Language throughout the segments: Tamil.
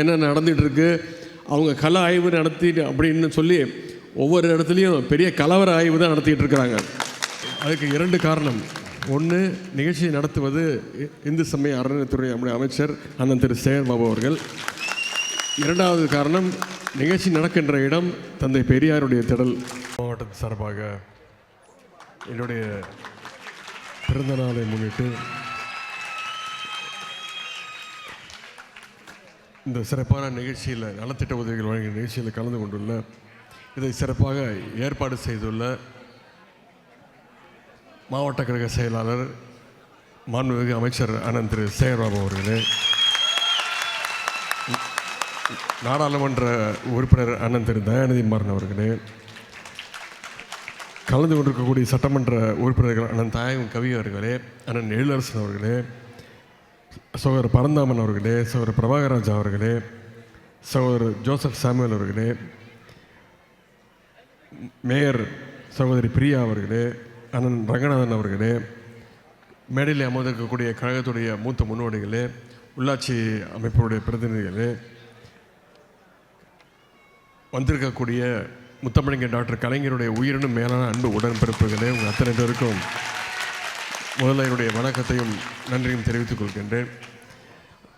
என்ன நடந்துகிட்டு இருக்கு அவங்க கல ஆய்வு நடத்தி அப்படின்னு சொல்லி ஒவ்வொரு இடத்துலையும் பெரிய கலவர ஆய்வு தான் நடத்திட்டு இருக்கிறாங்க அதுக்கு இரண்டு காரணம். ஒன்று நிகழ்ச்சியை நடத்துவது இந்து சமய அறநிலைத்துறை நம்முடைய அமைச்சர் அண்ணன் திரு சேகர் பாபு அவர்கள். இரண்டாவது காரணம் நிகழ்ச்சி நடக்கின்ற இடம் தந்தை பெரியாருடைய திடல். மாவட்டத்தின் சார்பாக என்னுடைய பிறந்த நாளை முன்னிட்டு இந்த சிறப்பான நிகழ்ச்சியில் நலத்திட்ட உதவிகள் வழங்கிய நிகழ்ச்சியில் கலந்து கொண்டுள்ள இதை சிறப்பாக ஏற்பாடு செய்துள்ள மாவட்ட கழக செயலாளர் மாண்புமிகு அமைச்சர் அண்ணன் திரு சேகர்பாபு அவர்களே நாடாளுமன்ற உறுப்பினர் அண்ணன் திரு தயாநிதி மாறன் அவர்களே கலந்து கொண்டிருக்கக்கூடிய சட்டமன்ற உறுப்பினர்கள் அண்ணன் தாயம் கவி அவர்களே அண்ணன் எழிலரசன் அவர்களே சகோதரர் பரந்தாமன் அவர்களே சகோதரர் பிரபாகராஜ் அவர்களே சகோதரர் ஜோசப் சாமுவேல் அவர்களே மேயர் சகோதரி பிரியா அவர்களே அண்ணன் ரங்கநாதன் அவர்களே மேடையில் அமர்ந்திருக்கக்கூடிய கழகத்துடைய மூத்த முன்னோடிகளே உள்ளாட்சி அமைப்புடைய பிரதிநிதிகளே வந்திருக்கக்கூடிய முத்தமிழங்க டாக்டர் கலைஞருடைய உயிரினும் மேலான அன்பு உடன்பிறப்புகளே உங்கள் அத்தனை பேருக்கும் முதல்ல என்னுடைய வணக்கத்தையும் நன்றியும் தெரிவித்துக் கொள்கின்றேன்.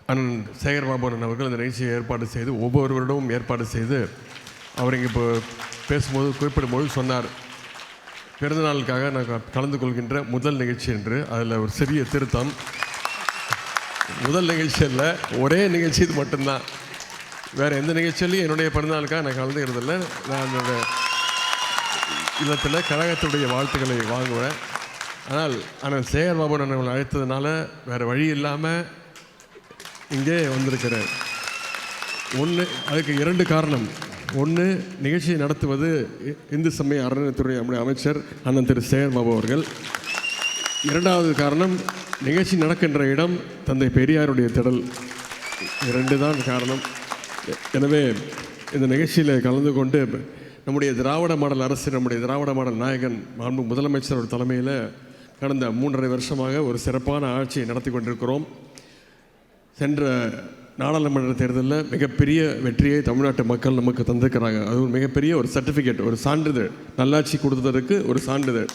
அண்ணன் சேகர் பாபுரன் அவர்கள் இந்த நிகழ்ச்சியை ஏற்பாடு செய்து ஒவ்வொருவரிடமும் ஏற்பாடு செய்து அவர் இங்கே இப்போ பேசும்போது குறிப்பிடும்போது சொன்னார். பிறந்தநாளுக்காக நான் க- கலந்து கொள்கின்ற முதல் நிகழ்ச்சி என்று. அதில் ஒரு சிறிய திருத்தம். முதல் நிகழ்ச்சி அல்ல ஒரே நிகழ்ச்சி இது மட்டும்தான். வேறு எந்த நிகழ்ச்சியிலையும் என்னுடைய பிறந்தநாளுக்காக நான் கலந்துக்கிறதில்ல. நான் என்னோட இல்லத்தில் கழகத்துடைய வாழ்த்துக்களை வாங்குவேன். ஆனால் ஆனால் சேகர் பாபு அவர்கள் அழைத்ததுனால வேறு வழி இல்லாமல் இங்கே வந்திருக்கிறேன். ஒன்று அதுக்கு இரண்டு காரணம். ஒன்று நிகழ்ச்சியை நடத்துவது இந்து சமய அறநிலைத்துறை அமைச்சர் அண்ணன் திரு சேகர் பாபு அவர்கள். இரண்டாவது காரணம் நிகழ்ச்சி நடக்கின்ற இடம் தந்தை பெரியாருடைய திடல். இரண்டு தான் காரணம். எனவே இந்த நிகழ்ச்சியில் கலந்து கொண்டு நம்முடைய திராவிட மாடல் அரசு நம்முடைய திராவிட மாடல் நாயகன் மாண்பு முதலமைச்சரோட தலைமையில் கடந்த மூன்றரை வருஷமாக ஒரு சிறப்பான ஆட்சியை நடத்தி கொண்டிருக்கிறோம். சென்ற நாடாளுமன்ற தேர்தலில் மிகப்பெரிய வெற்றியை தமிழ்நாட்டு மக்கள் நமக்கு தந்திருக்கிறாங்க. அது ஒரு மிகப்பெரிய ஒரு சர்டிஃபிகேட் ஒரு சான்றிதழ் நல்லாட்சி கொடுத்ததற்கு ஒரு சான்றிதழ்.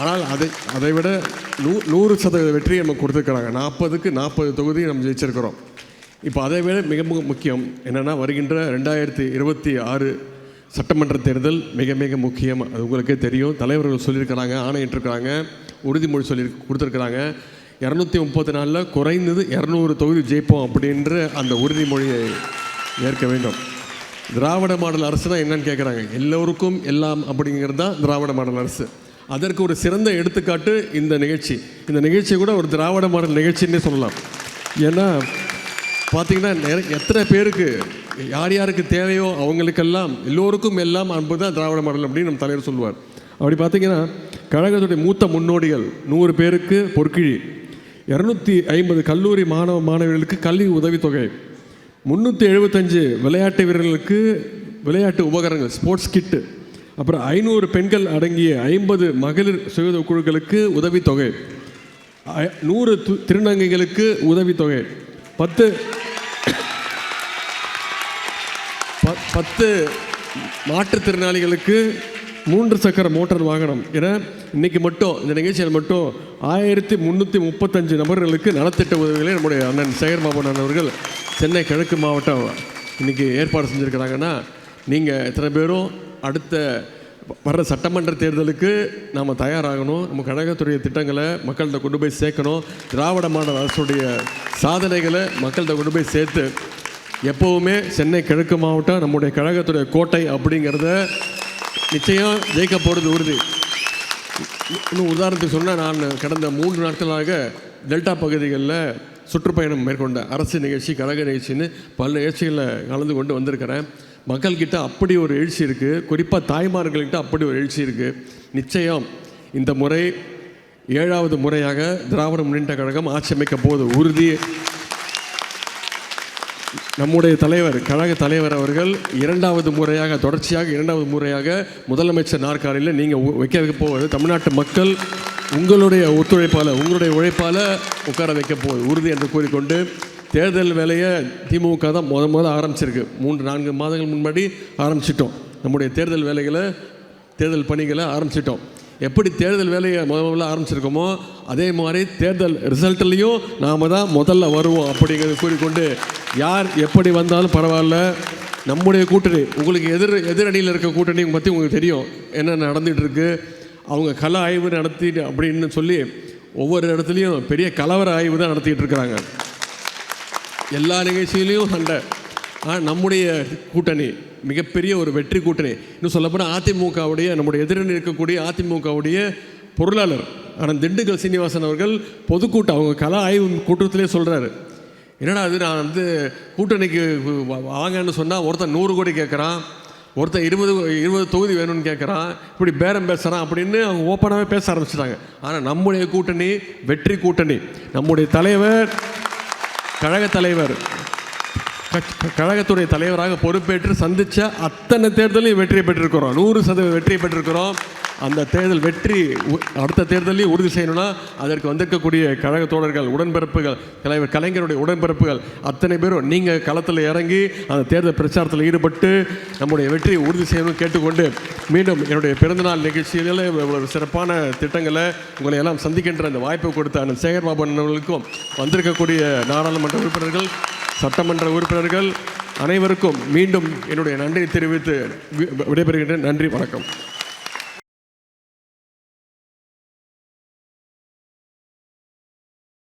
ஆனால் அதை அதை விட நூ நூறு சதவீத வெற்றியை நமக்கு கொடுத்துருக்குறாங்க. நாற்பதுக்கு நாற்பது தொகுதி நம்ம ஜெயிச்சிருக்கிறோம். இப்போ அதை விட மிக மிக முக்கியம் என்னென்னா வருகின்ற ரெண்டாயிரத்தி இருபத்தி ஆறு சட்டமன்ற தேர்தல் மிக மிக முக்கியம். அது உங்களுக்கே தெரியும். தலைவர்கள் சொல்லியிருக்கிறாங்க ஆணையிட்டிருக்கிறாங்க உறுதிமொழி சொல்லி கொடுத்துருக்குறாங்க. இரநூத்தி முப்பத்தி நாலில் குறைந்தது இரநூறு தொகுதி ஜெயிப்போம் அப்படின்ற அந்த உறுதிமொழியை ஏற்க வேண்டும். திராவிட மாடல் அரசு தான் என்னன்னு கேட்குறாங்க எல்லோருக்கும் எல்லாம் அப்படிங்கிறது தான் திராவிட மாடல் அரசு. அதற்கு ஒரு சிறந்த எடுத்துக்காட்டு இந்த நிகழ்ச்சி. இந்த நிகழ்ச்சி கூட ஒரு திராவிட மாடல் நிகழ்ச்சின்னே சொல்லலாம். ஏன்னா பார்த்தீங்கன்னா எத்தனை பேருக்கு யார் யாருக்கு தேவையோ அவங்களுக்கெல்லாம் எல்லோருக்கும் எல்லாம் அன்பு தான் திராவிட மாடல் அப்படின்னு நம்ம தலைவர் சொல்லுவார். அப்படி பார்த்தீங்கன்னா கழகத்துடைய மூத்த முன்னோடிகள் நூறு பேருக்கு பொற்கிழி இரநூத்தி ஐம்பது கல்லூரி மாணவ மாணவிகளுக்கு கல்வி உதவித்தொகை முந்நூற்றி எழுபத்தஞ்சு விளையாட்டு வீரர்களுக்கு விளையாட்டு உபகரணங்கள் ஸ்போர்ட்ஸ் கிட்டு அப்புறம் ஐநூறு பெண்கள் அடங்கிய ஐம்பது மகளிர் சுய குழுக்களுக்கு உதவித்தொகை நூறு து- திருநங்கைகளுக்கு உதவித்தொகை பத்து பத்து மாற்றுத்திறனாளிகளுக்கு மூன்று சக்கர மோட்டார் வாகனம் என இன்னைக்கு மட்டும் இந்த நிகழ்ச்சியில் மட்டும் ஆயிரத்தி முந்நூற்றி முப்பத்தஞ்சு நபர்களுக்கு நலத்திட்ட உதவிகளை நம்முடைய அண்ணன் சேகர் பாபன் அவர்கள் சென்னை கிழக்கு மாவட்டம் இன்னைக்கு ஏற்பாடு செஞ்சுருக்கிறாங்கன்னா நீங்கள் எத்தனை பேரும் அடுத்த வர்ற சட்டமன்ற தேர்தலுக்கு நாம் தயாராகணும். நம்ம கழகத்துடைய திட்டங்களை மக்கள்கிட்ட கொண்டு போய் சேர்க்கணும். திராவிட மாடல் அரசுடைய சாதனைகளை மக்கள்கிட்ட கொண்டு போய் சேர்த்து எப்போவுமே சென்னை கிழக்கு மாவட்டம் நம்முடைய கழகத்துடைய கோட்டை அப்படிங்கிறத நிச்சயம் ஜெயிக்க போகிறது உறுதி. இன்னும் உதாரணத்துக்கு சொன்னால் நான் கடந்த மூன்று நாட்களாக டெல்டா பகுதிகளில் சுற்றுப்பயணம் மேற்கொண்ட அரசு நிகழ்ச்சி கழக நிகழ்ச்சின்னு பல நிகழ்ச்சிகளில் கலந்து கொண்டு வந்திருக்கிறேன். மக்கள்கிட்ட அப்படி ஒரு எழுச்சி இருக்குது குறிப்பாக தாய்மார்கள்கிட்ட அப்படி ஒரு எழுச்சி இருக்குது நிச்சயம் இந்த முறை ஏழாவது முறையாக திராவிட முன்னேற்ற கழகம் ஆட்சி அமைக்க போகுது உறுதி. நம்முடைய தலைவர் கழக தலைவர் அவர்கள் இரண்டாவது முறையாக தொடர்ச்சியாக இரண்டாவது முறையாக முதலமைச்சர் நாற்காலியில் நீங்கள் வைக்க வைக்க போவது தமிழ்நாட்டு மக்கள் உங்களுடைய ஒத்துழைப்பால் உங்களுடைய உழைப்பால் உட்கார வைக்க போவது உறுதி என்று கூறிக்கொண்டு தேர்தல் வேலையை திமுக தான் முத முத ஆரம்பிச்சிருக்கு. மூன்று நான்கு மாதங்கள் முன்னாடி ஆரம்பிச்சிட்டோம். நம்முடைய தேர்தல் வேலைகளை தேர்தல் பணிகளை ஆரம்பிச்சிட்டோம். எப்படி தேர்தல் வேலையை முதல் முதல்ல ஆரம்பிச்சிருக்கோமோ அதே மாதிரி தேர்தல் ரிசல்ட்லேயும் நாம் தான் முதல்ல வருவோம் அப்படிங்கிறத கூறிக்கொண்டு யார் எப்படி வந்தாலும் பரவாயில்ல. நம்முடைய கூட்டணி உங்களுக்கு எதிர் எதிரணியில் இருக்க கூட்டணி பற்றி உங்களுக்கு தெரியும். என்ன நடந்துகிட்டு இருக்கு அவங்க கல ஆய்வு நடத்தி அப்படின்னு சொல்லி ஒவ்வொரு இடத்துலையும் பெரிய கலவர ஆய்வு தான் நடத்திட்டு இருக்கிறாங்க எல்லா நிகழ்ச்சியிலையும் சண்டை. ஆனால் நம்முடைய கூட்டணி மிகப்பெரிய ஒரு வெற்றி கூட்டணி. இன்னும் சொல்லப்போனால் அதிமுகவுடைய நம்முடைய எதிரணி இருக்கக்கூடிய அதிமுகவுடைய பொருளாளர் ஆனால் திண்டுக்கல் சீனிவாசன் அவர்கள் பொதுக்கூட்டம் அவங்க கலா ஆய்வு கூட்டத்திலே சொல்கிறாரு என்னடா அது நான் வந்து கூட்டணிக்கு வாங்கன்னு சொன்னால் ஒருத்தன் நூறு கோடி கேட்குறான் ஒருத்தன் இருபது இருபது தொகுதி வேணும்னு கேட்குறான் இப்படி பேரம் பேசுகிறான் அப்படின்னு அவங்க ஓப்பனாகவே பேச ஆரம்பிச்சிட்டாங்க. ஆனால் நம்முடைய கூட்டணி வெற்றி கூட்டணி. நம்முடைய தலைவர் கழக தலைவர் கழகத்துடைய தலைவராக பொறுப்பேற்று சந்தித்த அத்தனை தேர்தலையும் வெற்றி பெற்றிருக்கிறோம். நூறு சதவீதம் வெற்றி பெற்றிருக்கிறோம். அந்த தேர்தல் வெற்றி உ- அடுத்த தேர்தலையும் உறுதி செய்யணும்னா அதற்கு வந்திருக்கக்கூடிய கழக தோழர்கள் உடன்பிறப்புகள் தலைவர் கலைஞருடைய உடன்பிறப்புகள் அத்தனை பேரும் நீங்கள் களத்தில் இறங்கி அந்த தேர்தல் பிரச்சாரத்தில் ஈடுபட்டு நம்முடைய வெற்றியை உறுதி செய்யணும்னு கேட்டுக்கொண்டு மீண்டும் என்னுடைய பிறந்தநாள் நிகழ்ச்சியில் ஒரு சிறப்பான திட்டங்களை உங்களை எல்லாம் சந்திக்கின்ற அந்த வாய்ப்பை கொடுத்த அந்த சேகர் பாபு அவர்களுக்கும் வந்திருக்கக்கூடிய நாடாளுமன்ற உறுப்பினர்கள் சட்டமன்ற உறுப்பினர்கள் அனைவருக்கும் மீண்டும் என்னுடைய நன்றியை தெரிவித்து விடைபெறுகின்றேன். நன்றி வணக்கம்.